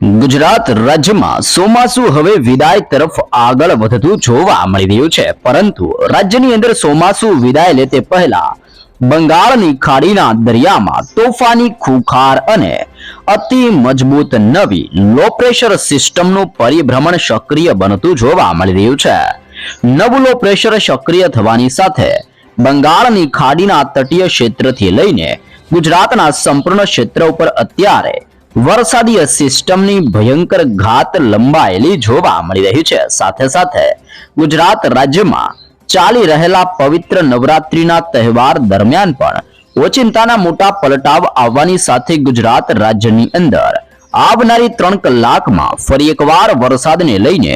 ગુજરાત રાજ્યમાં ચોમાસું હવે વિદાય તરફ આગળ વધતું જોવા મળી રહ્યું છે. પરંતુ રાજ્યની અંદર ચોમાસું વિદાય લે તે પહેલા બંગાળની ખાડીના દરિયામાં તોફાની ખુખાર અને અતિ મજબૂત નવી લો પ્રેશર સિસ્ટમનું પરિભ્રમણ સક્રિય બનતું જોવા મળી રહ્યું છે. નવું લો પ્રેશર સક્રિય થવાની સાથે બંગાળની ખાડીના તટીય ક્ષેત્રથી લઈને ગુજરાતના સંપૂર્ણ ક્ષેત્ર ઉપર અત્યારે વરસાદીય સિસ્ટમની ભયંકર ઘાત લંબાયેલી જોવા મળી રહી છે. સાથે સાથે ગુજરાત રાજ્યમાં ચાલી રહેલા પવિત્ર નવરાત્રીના તહેવાર દરમિયાન પણ ઓચિંતાના મોટા પલટાવ આવવાની સાથે ગુજરાત રાજ્યની અંદર આવનારી ત્રણ કલાકમાં ફરી એકવાર વરસાદને લઈને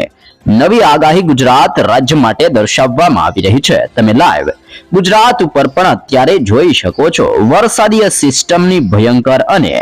નવી આગાહી ગુજરાત રાજ્ય માટે દર્શાવવામાં આવી રહી છે. તમે લાઈવ ગુજરાત ઉપર પણ અત્યારે જોઈ શકો છો. વરસાદીય સિસ્ટમની ભયંકર અને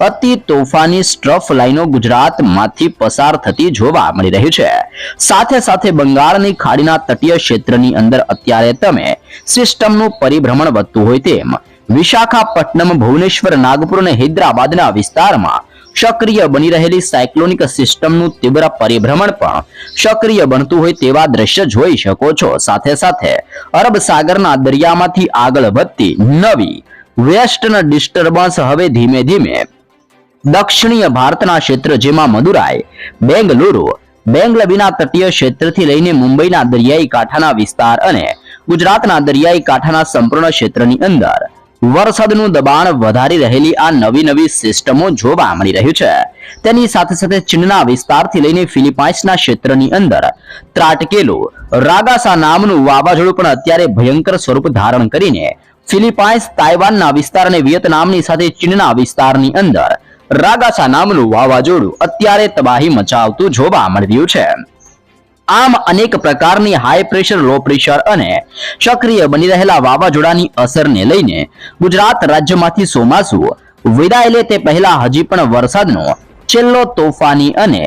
અતિ તોફાની સ્ટ્રફ લાઈનો ગુજરાતમાંથી પસાર થતી જોવા મળી રહી છે. સાથે સાથે બંગાળની ખાડીના તટીય ક્ષેત્રની અંદર અત્યારે તમે સિસ્ટમનું પરિભ્રમણ વધતું હોય તેમ વિશાખાપટ્ટનમ, ભુવનેશ્વર, નાગપુર અને હૈદરાબાદના વિસ્તારમાં સક્રિય બની રહેલી સાયક્લોનિક સિસ્ટમનું તીવ્ર પરિભ્રમણ પણ સક્રિય બનતું હોય તેવા દ્રશ્ય જોઈ શકો છો. સાથે સાથે અરબ સાગરના દરિયામાંથી આગળ વધતી નવી વેસ્ટર્ન ડિસ્ટર્બન્સ હવે ધીમે ધીમે દક્ષિણીય ભારતના ક્ષેત્ર જેમાં મદુરાઈ, બેંગલુરુ, બેંગલબીના તટીય ક્ષેત્રથી લઈને મુંબઈના દરિયાઈ કાંઠાના વિસ્તાર અને ગુજરાતના દરિયાઈ કાંઠાના સંપૂર્ણ ક્ષેત્રની અંદર વરસાદનું દબાણ વધારી રહેલી આ નવી નવી સિસ્ટમો જોવા મળી રહ્યું છે. તેની સાથે સાથે ચીનના વિસ્તારથી લઈને ફિલિપાઇન્સના ક્ષેત્રની અંદર ત્રાટકેલું રાગાસા નામનું વાવાઝોડું પણ અત્યારે ભયંકર સ્વરૂપ ધારણ કરીને ફિલિપાઇન્સ, તાઇવાનના વિસ્તાર અને વિયેતનામની સાથે ચીનના વિસ્તારની અંદર રાગાસા નામનું વાવાઝોડું અત્યારે તબાહી મચાવતું જોવા મળી છે. આમ અનેક પ્રકારની હાઈ પ્રેશર લો પ્રેશર અને સક્રિય બની રહેલા વાવાઝોડાની અસરને લઈને ગુજરાત રાજ્યમાંથી ચોમાસું, વિદાય તે પહેલા હજી પણ વરસાદનો છેલ્લો તોફાની અને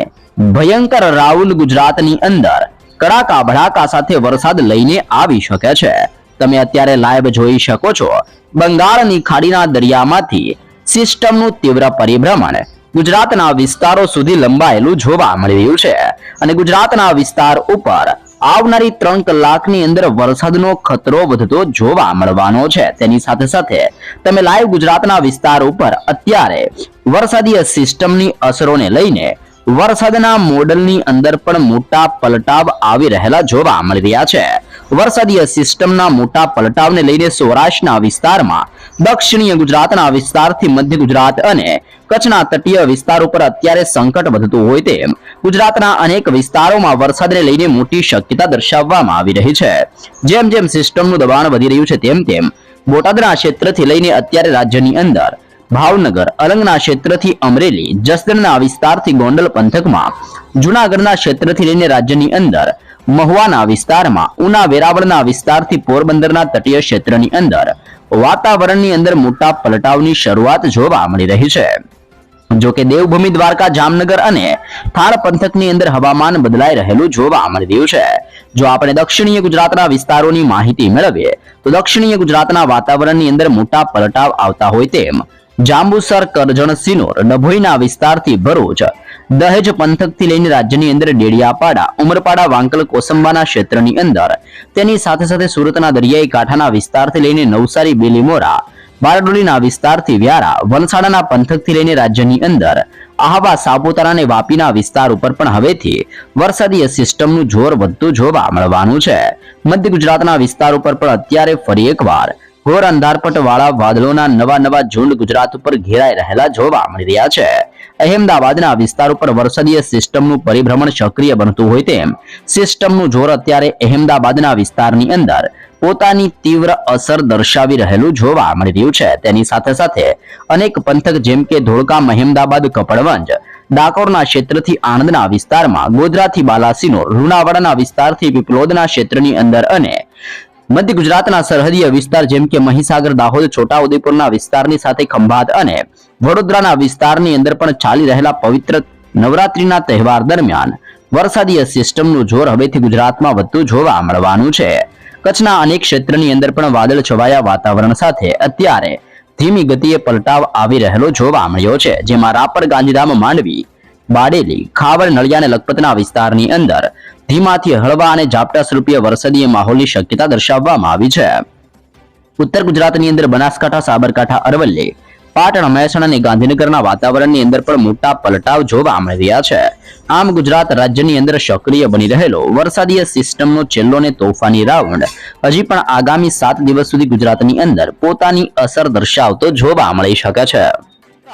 ભયંકર રાઉન્ડ ગુજરાતની અંદર કડાકા ભડાકા સાથે વરસાદ લઈને આવી શકે છે. તમે અત્યારે લાઈવ જોઈ શકો છો. બંગાળની ખાડીના દરિયામાંથી સિસ્ટમનું તીવ્ર પરિભ્રમણ. ગુજરાતના વિસ્તારો સુધી લંબાયેલું જોવા મળી રહ્યું છે. અને ગુજરાતના વિસ્તાર ઉપર આવનારી ત્રણ કલાકની અંદર વરસાદનો ખતરો વધતો જોવા મળવાનો છે. તેની સાથે સાથે તમે લાઈવ ગુજરાતના વિસ્તાર ઉપર અત્યારે વરસાદીય સિસ્ટમની અસરોને લઈને વરસાદના મોડલની અંદર પણ મોટા પલટાવ આવી રહેલા જોવા મળી રહ્યા છે. વરસાદીય સિસ્ટમના મોટા પલટાવને લઈને સૌરાષ્ટ્રના વિસ્તારમાં, દક્ષિણીય ગુજરાતના વિસ્તારથી મધ્ય ગુજરાત અને કચ્છના તટીય વિસ્તાર ઉપર અત્યારે સંકટ વધતું હોય તેમ ગુજરાતના અનેક વિસ્તારોમાં વરસાદને લઈને મોટી શક્યતા દર્શાવવામાં આવી રહી છે. જેમ જેમ સિસ્ટમનું દબાણ વધી રહ્યું છે, તેમ તેમ બોટાદના ક્ષેત્રથી લઈને અત્યારે રાજ્યની અંદર ભાવનગર, અલંગના ક્ષેત્રથી અમરેલી, જસદણના વિસ્તારથી ગોંડલ પંથકમાં, જુનાગઢના ક્ષેત્રથી લઈને રાજ્યની અંદર મહુવાના વિસ્તારમાં, ઉના વેરાવળના વિસ્તારથી પોરબંદરના તટીય ક્ષેત્રની અંદર, વાતાવરણની અંદર મોટા પલટાવની શરૂઆત જોવા મળી રહી છે. જો દેવભૂમિ દ્વારકા, જામનગર અને થાળ પંથકની અંદર હવામાન બદલાઈ રહેલું જોવા મળી રહ્યું છે. જો આપણે દક્ષિણીય ગુજરાતના વિસ્તારોની માહિતી મેળવીએ, તો દક્ષિણીય ગુજરાતના વાતાવરણની અંદર મોટા પલટાવ આવતા હોય તેમ જાંબુસર, કરજણ, સિનોર ડભોઈના વિસ્તારથી ભરૂચ, દહેજ પંથકથી લઈને રાજ્યની અંદર ડેડિયાપાડા, ઉમરપાડા, વાંકલ, કોસંબાના ક્ષેત્રની અંદર. તેની સાથે સાથે સુરતના દરિયાઈ કાંઠાના વિસ્તારથી લઈને નવસારી, બેલીમોરા, બારડોલીના વિસ્તારથી વ્યારા, વલસાડાના પંથકથી લઈને રાજ્યની અંદર. આહવા, સાપુતારા અને વાપીના વિસ્તાર ઉપર પણ હવેથી વરસાદીય સિસ્ટમનું જોર વધતું જોવા મળવાનું છે. મધ્ય ગુજરાતના વિસ્તાર ઉપર પણ અત્યારે ફરી એકવાર ઘોર અંધારપટ વાળા વાદળોના નવા નવા ઝુંડ ગુજરાત ઉપર ઘેરાઈ રહેલા જોવા મળી રહ્યા છે. અહેમદાબાદના વિસ્તાર ઉપર વરસાદીય સિસ્ટમનું પરિભ્રમણ સક્રિય બનતું હોય તેમ સિસ્ટમનું જોર અત્યારે અહેમદાબાદના વિસ્તારની અંદર પોતાની તીવ્ર અસર દર્શાવી રહેલું જોવા મળી રહ્યું છે. તેની સાથે સાથે અનેક પંથક જેમ કે ધોળકા મહેમદાબાદ કપડવંજ, ડાકોરના ક્ષેત્રથી આણંદના વિસ્તારમાં ગોધરાથી બાલાસીનો લુણાવાડાના વિસ્તારથી પીપલોદના ક્ષેત્રની અંદર અને મધ્ય ગુજરાતના સરહદીય વિસ્તાર જેમ કે મહીસાગર, દાહોદ, છોટાઉદેપુરના વિસ્તારની સાથે ખંભાત અને વડોદરાના વિસ્તારની અંદર પણ ચાલી રહેલા પવિત્ર નવરાત્રીના તહેવાર દરમિયાન વરસાદીય સિસ્ટમનું જોર હવેથી ગુજરાતમાં વધતું જોવા મળવાનું છે. કચ્છના અનેક ક્ષેત્રની અંદર પણ વાદળ છવાયા વાતાવરણ સાથે અત્યારે ધીમી ગતિએ પલટાવ આવી રહેલો જોવા મળ્યો છે, જેમાં રાપર ગાંધીધામ માંડવી બાડેલી ખાવડ નળિયા લખપતના વિસ્તારની અંદર ધીમાથી હળવા અને ઝાપટા સ્વરૂપીય વરસાદીય માહોલની શક્યતા દર્શાવવામાં આવી છે. ઉત્તર ગુજરાતની અંદર બનાસકાંઠા, સાબરકાંઠા, અરવલ્લી, પાટણ, મહેસાણા અને ગાંધીનગરના વાતાવરણની અંદર પણ મોટા પલટાવ જોવા મળી રહ્યા છે. આમ ગુજરાત રાજ્યની અંદર સક્રિય બની રહેલો વરસાદીય સિસ્ટમનો છેલ્લો ને તોફાની રાઉન્ડ હજી પણ આગામી સાત દિવસ સુધી ગુજરાતની અંદર પોતાની અસર દર્શાવતો જોવા મળી શકે છે.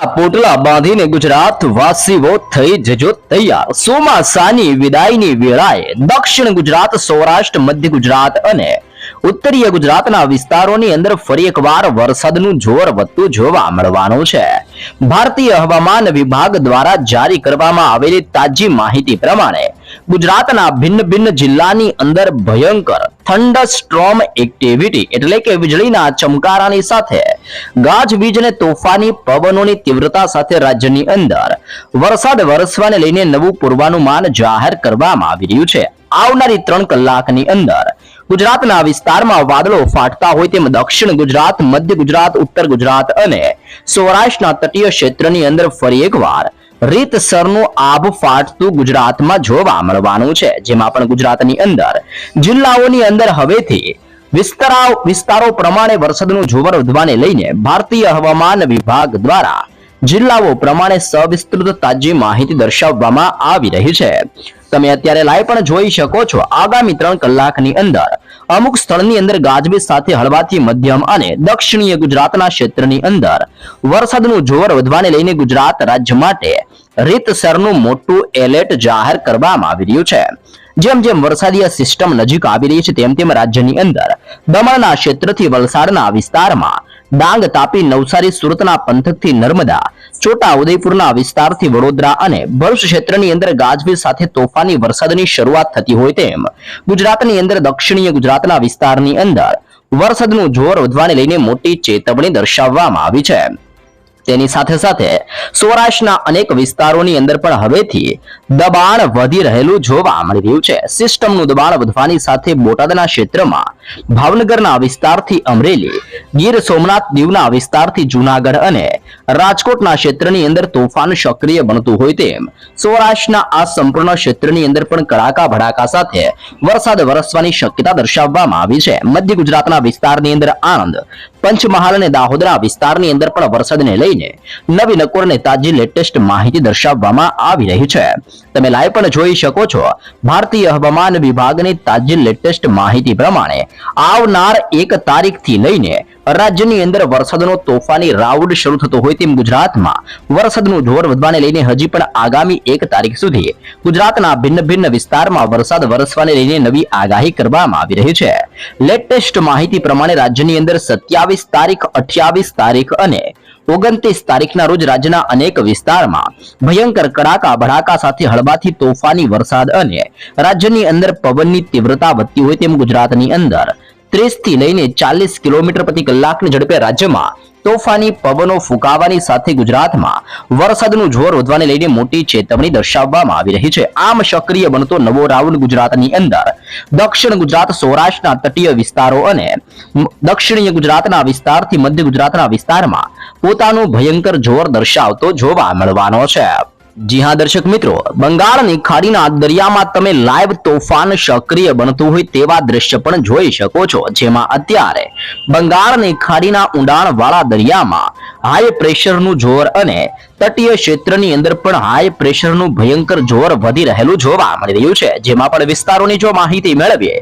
પોટલા બાંધીને ગુજરાત વાસીઓ થઈ જજો તૈયાર. ચોમાસાની વિદાયની વેળાએ દક્ષિણ ગુજરાત, સૌરાષ્ટ્ર, મધ્ય ગુજરાત અને ઉત્તરીય ગુજરાતના વિસ્તારોની અંદર ફરી એકવાર વરસાદનું જોર વધતું જોવા મળવાનું છે. ભારતીય હવામાન વિભાગ દ્વારા જારી કરવામાં આવેલી તાજી માહિતી પ્રમાણે ગુજરાતના ભિન્ન ભિન્ન જિલ્લાની અંદર ભયંકર થંડરસ્ટ્રોમ એક્ટિવિટી એટલે કે વીજળીના ચમકારાની સાથે ગાજવીજ અને તોફાની પવનોની તીવ્રતા સાથે રાજ્યની અંદર વરસાદ વરસવાને લઈને નવું પૂર્વાનુમાન જાહેર કરવામાં આવી રહ્યું છે. આવનારી ત્રણ કલાકની અંદર ગુજરાતના વિસ્તારમાં વાદળો ફાટતા હોય તેમ દક્ષિણ ગુજરાત, મધ્ય ગુજરાત, ઉત્તર ગુજરાત અને સૌરાષ્ટ્રના તટીય ક્ષેત્રની અંદર ફરી એકવાર રીતસરનું આભ ફાટતું ગુજરાતમાં જોવા મળવાનું છે. જેમાં પણ ગુજરાતની અંદર, જિલ્લાઓની અંદર હવેથી વિસ્તારો પ્રમાણે વરસાદનું જોવર વધવાને લઈને ભારતીય હવામાન વિભાગ દ્વારા જિલ્લાઓ પ્રમાણે સવિસ્તૃત તાજી માહિતી દર્શાવવામાં આવી રહી છે. તમે અત્યારે લાઈવ પણ જોઈ શકો છો. આગામી ત્રણ કલાકની અંદર અમુક સ્થળની અંદર ગાજવીજ સાથે હળવાથી મધ્યમ અને દક્ષિણીય ગુજરાતના ક્ષેત્રની અંદર વરસાદનું જોર વધવાને લઈને ગુજરાત રાજ્ય માટે રીતસરનું મોટું એલર્ટ જાહેર કરવામાં આવી રહ્યું છે. જેમ જેમ વરસાદીય સિસ્ટમ નજીક આવી રહી છે, તેમ તેમ રાજ્યની અંદર દમણના ક્ષેત્રથી વલસાડના વિસ્તારમાં ડાંગ તાપી નવસારી સુરતના પંથકથી નર્મદા છોટા ઉદયપુરના વિસ્તારથી વડોદરા અને ભરૂચ ક્ષેત્રની અંદર ગાજવીજ સાથે તોફાની વરસાદની શરૂઆત થતી હોય તેમ ગુજરાતની અંદર દક્ષિણીય ગુજરાતના વિસ્તારની અંદર વરસાદનું જોર વધવાને લઈને મોટી ચેતવણી દર્શાવવામાં આવી છે. તેની સાથે સાથે સૌરાષ્ટ્રના અનેક વિસ્તારોની અંદર પણ હવેથી દબાણ વધી રહેલું જોવા મળી રહ્યું છે. સિસ્ટમનું દબાણ વધવાની સાથે બોટાદના ક્ષેત્રમાં ભાવનગરના વિસ્તારથી અમરેલી, ગીર સોમનાથ દીવના વિસ્તારથી જુનાગઢ અને રાજકોટના ક્ષેત્રની અંદર તોફાન સક્રિય બનતું હોય તેમ સૌરાષ્ટ્રના આ સંપૂર્ણ ક્ષેત્રની અંદર પણ કડાકા ભડાકા સાથે વરસાદ વરસવાની શક્યતા દર્શાવવામાં આવી છે. મધ્ય ગુજરાતના વિસ્તારની અંદર આણંદ, પંચમહાલ અને દાહોદરા વિસ્તારની અંદર પણ વરસાદને લઈને નવી નકોર અને તાજી લેટેસ્ટ માહિતી દર્શાવવામાં આવી રહી છે. તમે લાઈવ પણ જોઈ શકો છો. ભારતીય હવામાન વિભાગની તાજી લેટેસ્ટ માહિતી પ્રમાણે આવનાર એક તારીખથી લઈને રાજ્યની અંદર વરસાદનો તોફાની રાઉન્ડ શરૂ થતો હોય તેમ ગુજરાતમાં વરસાદનું જોર વધવાને લઈને હજી પણ આગામી એક તારીખ સુધી ગુજરાતના ભિન્ન ભિન્ન વિસ્તારમાં વરસાદ વરસવાને લઈને નવી આગાહી કરવામાં આવી રહી છે. લેટેસ્ટ માહિતી પ્રમાણે રાજ્યની અંદર સત્યાવીસ તારીખ, અઠ્યાવીસ તારીખ અને ઓગણત્રીસ તારીખના રોજ રાજ્યના અનેક વિસ્તારમાં ભયંકર કડાકા ભડાકા સાથે હળવાથી તોફાની વરસાદ અને રાજ્યની અંદર પવનની તીવ્રતા વધતી હોય તેમ ગુજરાતની અંદર ત્રીસથી લઈને ચાલીસ કિલોમીટર પ્રતિ કલાકની ઝડપે રાજ્યમાં તોફાની પવનો ફૂંકાવાની સાથે ગુજરાતમાં વરસાદનું જોર વધવાને લઈને મોટી ચેતવણી દર્શાવવામાં આવી રહી છે. આમ સક્રિય બનતો નવો રાઉન્ડ ગુજરાતની અંદર દક્ષિણ ગુજરાત, સૌરાષ્ટ્રના તટીય વિસ્તારો અને દક્ષિણીય ગુજરાતના વિસ્તારથી મધ્ય ગુજરાતના વિસ્તારમાં પોતાનું ભયંકર જોર દર્શાવતો જોવા મળવાનો છે. જી હા, દર્શક મિત્રો, બંગાળની ખાડીના દરિયામાં તમે લાઈવ તોફાન સક્રિય બનતું હોય તેવા દ્રશ્ય પણ જોઈ શકો છો, જેમાં અત્યારે બંગાળની ખાડીના ઊંડાણ વાળા દરિયામાં હાઈ પ્રેશરનું જોર અને તટીય ક્ષેત્રની અંદર પણ હાઈ પ્રેશરનું ભયંકર જોર વધી રહેલું જોવા મળી રહ્યું છે. જેમાં પણ વિસ્તારોની જો માહિતી મેળવીએ,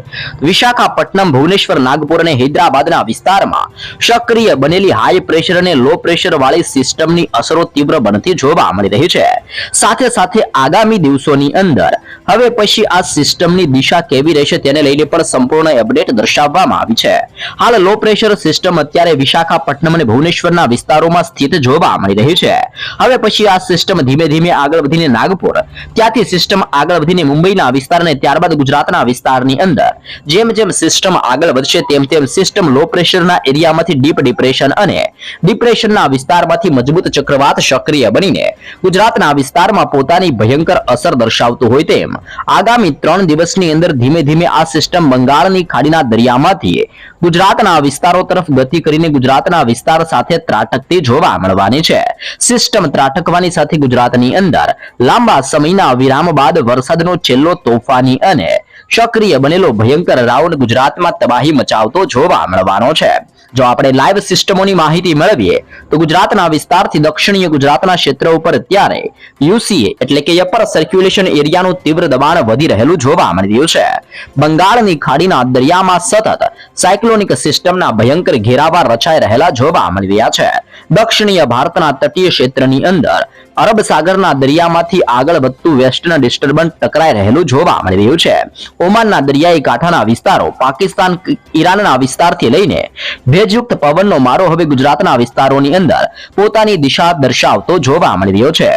વિશાખાપટ્ટનમ, ભુવનેશ્વર, નાગપુર અને હૈદરાબાદના વિસ્તારમાં સક્રિય બનેલી હાઈ પ્રેશર અને લો પ્રેશર વાળી સિસ્ટમની અસરો તીવ્ર બનતી જોવા મળી રહી છે. સાથે સાથે આગામી દિવસોની અંદર હવે પછી આ સિસ્ટમની દિશા કેવી રહેશે તેને લઈને પણ સંપૂર્ણ અપડેટ દર્શાવવામાં આવી છે. હાલ લો પ્રેશર સિસ્ટમ અત્યારે વિશાખાપટ્ટનમ અને ભુવનેશ્વરના વિસ્તારોમાં સ્થિત જોવા મળી રહી છે. હવે પછી આ સિસ્ટમ ધીમે ધીમે આગળ વધીને નાગપુર. ત્યાંથી સિસ્ટમ આગળ વધીને મુંબઈના વિસ્તાર અને ત્યારબાદ ગુજરાતના વિસ્તારની અંદર. જેમ જેમ સિસ્ટમ આગળ વધશે તેમ તેમ સિસ્ટમ લો પ્રેશરના એરિયામાંથી ડીપ ડિપ્રેશન અને ડિપ્રેશનના વિસ્તારમાંથી મજબૂત ચક્રવાત સક્રિય બનીને ગુજરાતના વિસ્તારમાં પોતાની ભયંકર અસર દર્શાવતું હોય તેમ આગામી ત્રણ દિવસની અંદર ધીમે ધીમે આ સિસ્ટમ બંગાળની ખાડીના દરિયામાંથી ગુજરાતના વિસ્તારો તરફ ગતિ કરીને ગુજરાતના વિસ્તાર સાથે ત્રાટકતી જોવા મળવાની છે. સિસ્ટમ ત્રાટકવાની સાથે ગુજરાતની અંદર લાંબા સમયના વિરામ બાદ વરસાદનો છેલ્લો તોફાની અને સક્રિય બનેલો ભયંકર રાઉન્ડ ગુજરાતમાં તબાહી મચાવતો જોવા મળવાનો છે. જો આપણે લાઈવ સિસ્ટમોની માહિતી મેળવીએ, તો ગુજરાતના વિસ્તારથી દક્ષિણીય ગુજરાતના ક્ષેત્ર ઉપર અત્યારે યુસીએ એટલે કે અપર સર્ક્યુલેશન એરિયાનું તીવ્ર દબાણ વધી રહેલું જોવા મળી રહ્યું છે. બંગાળની ખાડીના દરિયામાં સતત સાયક્લોનિક સિસ્ટમના ભયંકર ઘેરાવા રચાઈ રહેલા જોવા મળી રહ્યા છે. દક્ષિણીય ભારતના તટીય ક્ષેત્રની અંદર અરબ સાગરના દરિયામાંથી આગળ વધતું વેસ્ટર્ન ડિસ્ટર્બન્સ ટકરાઈ રહેલું જોવા મળી રહ્યું છે. ઓમાનના દરિયાઈ કાંઠાના વિસ્તારો પાકિસ્તાન, ઈરાનના વિસ્તારથી લઈને ભેજયુક્ત પવનનો મારો હવે ગુજરાતના વિસ્તારોની અંદર પોતાની દિશા દર્શાવતો જોવા મળી રહ્યો છે.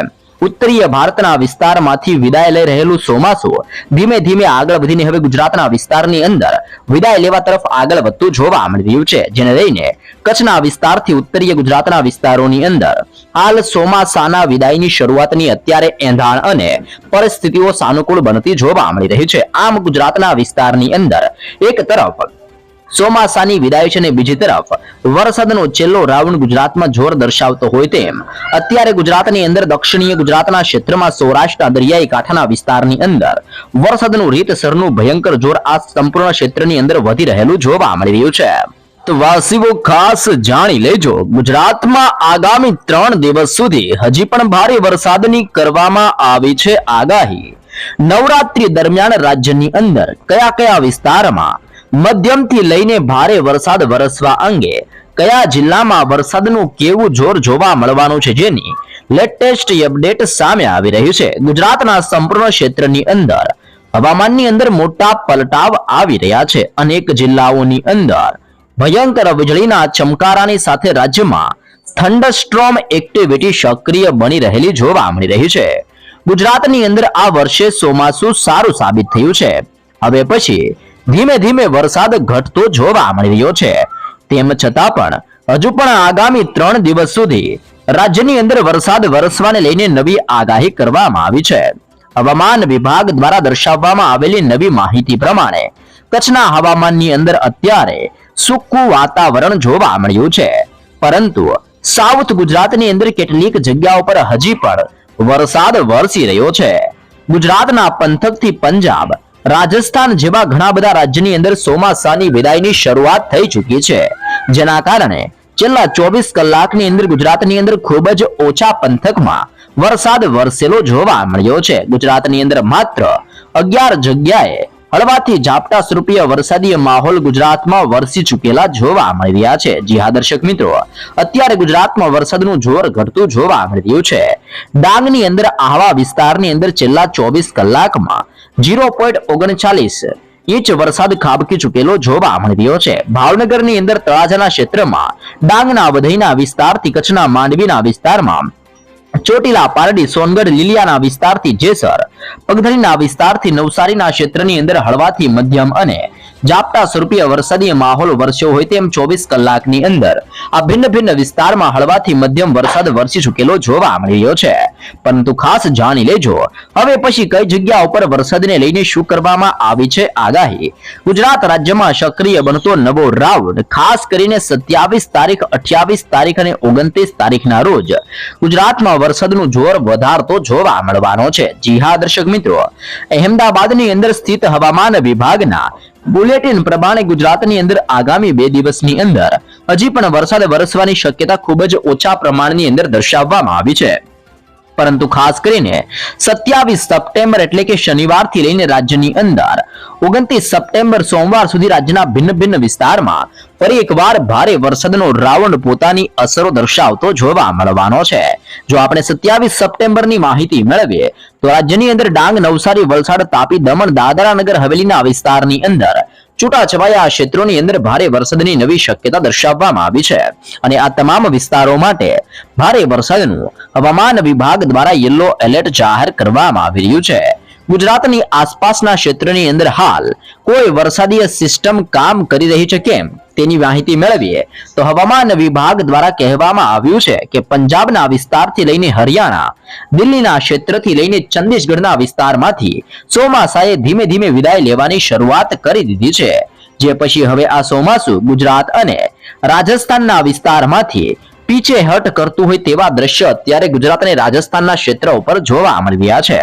ઉત્તરીય ભારતના વિસ્તારમાંથી વિદાય લઈ રહેલું ચોમાસું ધીમે ધીમે આગળ વધીને હવે ગુજરાતના વિસ્તારની અંદર વિદાય લેવા તરફ આગળ વધતું જોવા મળી રહ્યું છે. જેને લઈને કચ્છના વિસ્તારથી ઉત્તરીય ગુજરાતના વિસ્તારોની અંદર હાલ ચોમાસાના વિદાયની શરૂઆતની અત્યારે એંધાણ અને પરિસ્થિતિઓ સાનુકૂળ બનતી જોવા મળી રહી છે. આમ ગુજરાતના વિસ્તારની અંદર એક તરફ ચોમાસાની વિદાય છે અને બીજી તરફ વરસાદનો છેલ્લો રાઉન્ડ ગુજરાતમાં જોર દર્શાવતો હોય તેમ. અત્યારે ગુજરાતની અંદર દક્ષિણીય ગુજરાતના ક્ષેત્રમાં સૌરાષ્ટ્રના દરિયાઈ કાંઠાના વિસ્તારની અંદર વરસાદનું રીતસરનું ભયંકર જોર આ સંપૂર્ણ ક્ષેત્રની અંદર વધી રહેલું જોવા મળી રહ્યું છે. તો વાસીઓ ખાસ જાણી લેજો, ગુજરાતમાં આગામી ત્રણ દિવસ સુધી હજી પણ ભારે વરસાદની કરવામાં આવી છે આગાહી. નવરાત્રી દરમિયાન રાજ્યની અંદર કયા કયા વિસ્તારમાં મધ્યમથી લઈને ભારે વરસાદ વરસવા અંગે કયા જિલ્લામાં વરસાદનું કેવું જોર જોવા મળવાનું છે જેની લેટેસ્ટ અપડેટ સામે આવી રહ્યું છે. ગુજરાતના સંપૂર્ણ ક્ષેત્રની અંદર હવામાનની અંદર મોટા પલટાવ આવી રહ્યા છે. અનેક જિલ્લાઓની અંદર ભયંકર વીજળીના ચમકારાની સાથે રાજ્યમાં થંડરસ્ટ્રોમ એક્ટિવિટી સક્રિય બની રહેલી જોવા મળી રહી છે. ગુજરાતની અંદર આ વર્ષે ચોમાસું સારું સાબિત થયું છે. હવે પછી ધીમે ધીમે વરસાદ ઘટતો જોવા મળી છે. તેમ છતાં પણ, હજુ પણ આગામી ત્રણ દિવસ સુધી રાજ્યની અંદર વરસાદ વરસવાને લઈને નવી આગાહી કરવામાં આવી છે. હવામાન વિભાગ દ્વારા દર્શાવવામાં આવેલી નવી માહિતી પ્રમાણે કચ્છના હવામાનની અંદર અત્યારે સૂકું વાતાવરણ જોવા મળ્યું છે. પરંતુ સાઉથ ગુજરાતની અંદર કેટલીક જગ્યાઓ પર હજી પણ વરસાદ વરસી રહ્યો છે. ગુજરાતના પંથકથી પંજાબ રાજસ્થાન જેવા ઘણા બધા રાજ્યની અંદર ચોમાસાની વિદાયની શરૂઆત થઈ ચૂકી છે. જેના કારણે છેલ્લા ચોવીસ કલાકની અંદર ગુજરાતની અંદર ખૂબ જ ઓછા પંથકમાં વરસાદ વરસેલો જોવા મળ્યો છે. ગુજરાતની અંદર માત્ર અગિયાર જગ્યાએ હળવાથી ઝાપટા સ્વરૂપીય વરસાદી માહોલ ગુજરાતમાં વરસી ચૂકેલા જોવા મળી રહ્યા છે. જી હા, દર્શક મિત્રો, અત્યારે ગુજરાતમાં વરસાદનું જોર ઘટતું જોવા મળી રહ્યું છે. ડાંગની અંદર આહવા વિસ્તારની અંદર છેલ્લા ચોવીસ કલાકમાં જીરો પોઈન્ટ ઓગણચાલીસ ઇંચ વરસાદ ખાબકી ચૂકેલો જોવા મળી રહ્યો છે. ભાવનગરની અંદર તળાજાના ક્ષેત્રમાં, ડાંગના વધઈના વિસ્તારથી, કચ્છના માંડવીના વિસ્તારમાં, ચોટીલા, પારડી, સોનગઢ, લીલિયાના વિસ્તારથી, જેસર પગધરીના વિસ્તારથી, નવસારીના ક્ષેત્રની અંદર હળવાથી મધ્યમ અને ઝાપટા સ્વરૂપીય વરસાદી માહોલ વરસ્યો હોય તેમ ચોવીસ કલાકની અંદર. આ ભિન્ન ભિન્ન વિસ્તારમાં હળવાથી મધ્યમ વરસાદ વરસી ચૂકેલો જોવા મળી રહ્યો છે. પરંતુ ખાસ જાણી લેજો, હવે પછી કઈ જગ્યા ઉપર વરસાદને લઈને શું કરવામાં આવી છે આગાહી? ગુજરાત રાજ્યમાં સક્રિય બનતો નવો રાઉન્ડ, ખાસ કરીને સત્યાવીસ તારીખ, અઠ્યાવીસ તારીખ અને ઓગણત્રીસ તારીખના રોજ. ગુજરાતમાં વરસાદનું જોર વધારતો જોવા મળવાનો છે. જી હા, દર્શક મિત્રો. અહેમદાબાદની અંદર સ્થિત હવામાન વિભાગના બુલેટિન પ્રમાણે ગુજરાતની અંદર આગામી બે દિવસની અંદર હજી પણ વરસાદ વરસવાની શક્યતા ખૂબ જ ઓછા પ્રમાણની અંદર દર્શાવવામાં આવી છે. પરંતુ ખાસ કરીને સત્યાવીસ સપ્ટેમ્બર એટલે કે શનિવારથી લઈને રાજ્યની અંદર. ઓગણત્રીસ સપ્ટેમ્બર સોમવાર સુધી રાજ્યના ભિન્ન ભિન્ન વિસ્તારમાં ફરી એકવાર ભારે વરસાદનો રાઉન્ડ પોતાની અસરો દર્શાવતો જોવા મળવાનો છે. જો આપણે સત્યાવીસ સપ્ટેમ્બરની માહિતી મેળવીએ, તો રાજ્યની અંદર ડાંગ, નવસારી, વલસાડ, તાપી, દમણ, દાદરા નગર, હવેલીના વિસ્તારની અંદર છૂટાછવાયા ક્ષેત્રોની અંદર ભારે વરસાદની નવી શક્યતા દર્શાવવામાં આવી છે. અને આ તમામ વિસ્તારો માટે ભારે વરસાદનું હવામાન વિભાગ દ્વારા યલો એલર્ટ જાહેર કરવામાં આવી રહ્યું છે. ગુજરાતની આસપાસના ક્ષેત્રની અંદર હાલ કોઈ વરસાદીય સિસ્ટમ કામ કરી રહી છે કેમ? તેની માહિતી મેળવીએ, તો હવામાન વિભાગ દ્વારા કહેવામાં આવ્યું છે કે પંજાબના વિસ્તારથી લઈને હરિયાણા, દિલ્હીના ક્ષેત્રથી લઈને ચંદીસગઢના વિસ્તારમાંથી ચોમાસાએ ધીમે ધીમે વિદાય લેવાની શરૂઆત કરી દીધી છે. જે પછી હવે આ ચોમાસું ગુજરાત અને રાજસ્થાનના વિસ્તારમાંથી પીછેહટ કરતું હોય તેવા દ્રશ્ય અત્યારે ગુજરાત અને રાજસ્થાનના ક્ષેત્ર ઉપર જોવા મળી છે.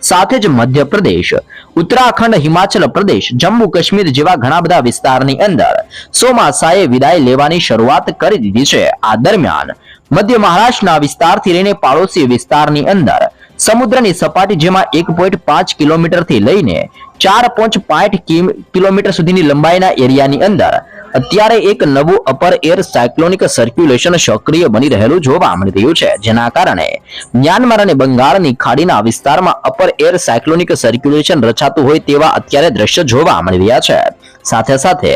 સાથે જ મધ્યપ્રદેશ, ઉત્તરાખંડ, હિમાચલ પ્રદેશ, જમ્મુ કાશ્મીર જેવા ઘણા બધા વિસ્તારની અંદર ચોમાસાએ વિદાય લેવાની શરૂઆત કરી દીધી છે. આ દરમિયાન મધ્ય મહારાષ્ટ્રના વિસ્તારથી લઈને પાડોશી વિસ્તારની અંદર સમુદ્રની સપાટી જેમાં એક પોઈન્ટ પાંચ કિલોમીટરથી લઈને ચાર પોઈન્ટ પાંચ કિલોમીટર સુધીની લંબાઈના એરિયાની અંદર અત્યારે એક નવું અપર એર સાયક્લોનિક સર્ક્યુલેશન સક્રિય બની રહેલું જોવા મળી રહ્યું છે, જેના કારણે મ્યાનમાર અને બંગાળની ખાડીના વિસ્તારમાં અપર એર સાયક્લોનિક સર્ક્યુલેશન રચાતું હોય તેવા અત્યારે દ્રશ્ય જોવા મળી રહ્યા છે. સાથે સાથે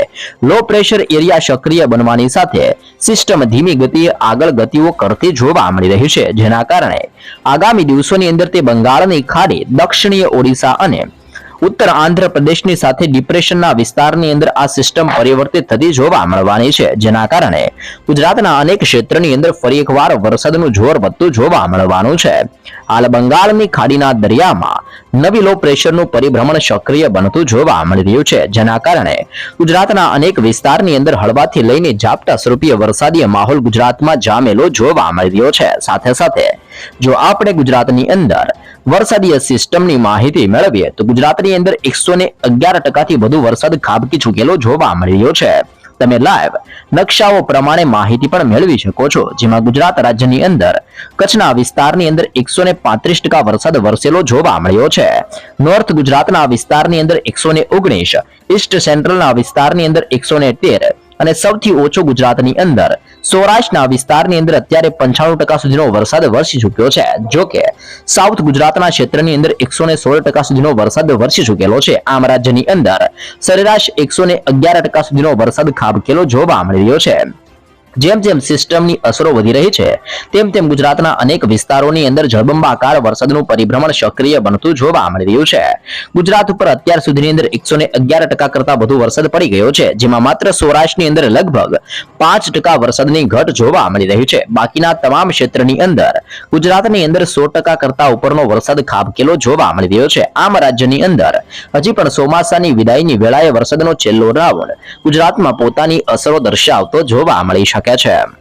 લો પ્રેશર એરિયા સક્રિય બનવાની સાથે સિસ્ટમ ધીમી ગતિએ આગળ ગતિઓ કરતી જોવા મળી રહી છે, જેના કારણે આગામી દિવસોની અંદર તે બંગાળની ખાડી દક્ષિણીય ઓડિશા અને ઉત્તર આંધ્રપ્રદેશની સાથે ડિપ્રેશનના વિસ્તારની અંદર આ સિસ્ટમ પરિવર્તિત થતી જોવા મળવાની છે, જેના કારણે ગુજરાતના અનેક ક્ષેત્રની અંદર ફરી એકવાર વરસાદનું જોર વધતું જોવા મળવાનું છે. હાલ બંગાળની ખાડીના દરિયામાં નવી લો પ્રેશરનું પરિભ્રમણ સક્રિય બનતું જોવા મળી રહ્યું છે. જેના કારણે ગુજરાતના અનેક વિસ્તારની અંદર હળવાથી લઈને ઝાપટા સ્વરૂપીય વરસાદી માહોલ ગુજરાતમાં જામેલો જોવા મળી રહ્યો છે. સાથે સાથે જો આપણે ગુજરાતની અંદર વરસાદીય સિસ્ટમની માહિતી મેળવીએ તો ગુજરાતની અંદર એકસો ને અગિયાર ટકાથી વધુ વરસાદ ખાબકી ચૂકેલો જોવા મળી રહ્યો છે. તમે લાઈવ નકશાઓ પ્રમાણે માહિતી પણ મેળવી શકો છો. જેમાં ગુજરાત રાજ્યની અંદર કચ્છના વિસ્તારની અંદર એકસો ને પાંત્રીસ ટકા વરસાદ વરસેલો જોવા મળ્યો છે. નોર્થ ગુજરાતના વિસ્તારની અંદર એકસો ને ઓગણીસ ઈસ્ટ સેન્ટ્રલના વિસ્તારની અંદર એકસો ને તેર અને સૌથી ઓછો ગુજરાતની અંદર. સૌરાષ્ટ્રના વિસ્તારની અંદર અત્યારે પંચાણું ટકા સુધીનો વરસાદ વરસી ચૂક્યો છે. જો કે, સાઉથ ગુજરાતના ક્ષેત્રની અંદર એકસો ને સોળ ટકા સુધીનો વરસાદ વરસી ચૂકેલો છે. આમ રાજ્યની અંદર સરેરાશ એકસો ને અગિયાર ટકા સુધીનો વરસાદ ખાબકેલો જોવા મળી રહ્યો છે. જેમ જેમ સિસ્ટમની અસરો વધી રહી છે, તેમ તેમ ગુજરાતના અનેક વિસ્તારોની અંદર જળબંબાકાર વરસાદનું પરિભ્રમણ સક્રિય બનતું જોવા મળી રહ્યું છે. ગુજરાત ઉપર અત્યાર સુધીની અંદર એકસો ટકા કરતા વધુ વરસાદ પડી ગયો છે, જેમાં માત્ર સૌરાષ્ટ્રની અંદર લગભગ પાંચ ટકા વરસાદની ઘટ જોવા મળી રહી છે. બાકીના તમામ ક્ષેત્રની અંદર ગુજરાતની અંદર સો ટકા કરતા ઉપરનો વરસાદ ખાબકેલો જોવા મળી રહ્યો છે. આમ રાજ્યની અંદર હજી પણ ચોમાસાની વિદાયની વેળાએ વરસાદનો છેલ્લો રાઉન્ડ ગુજરાતમાં પોતાની અસરો દર્શાવતો જોવા મળી શકે છે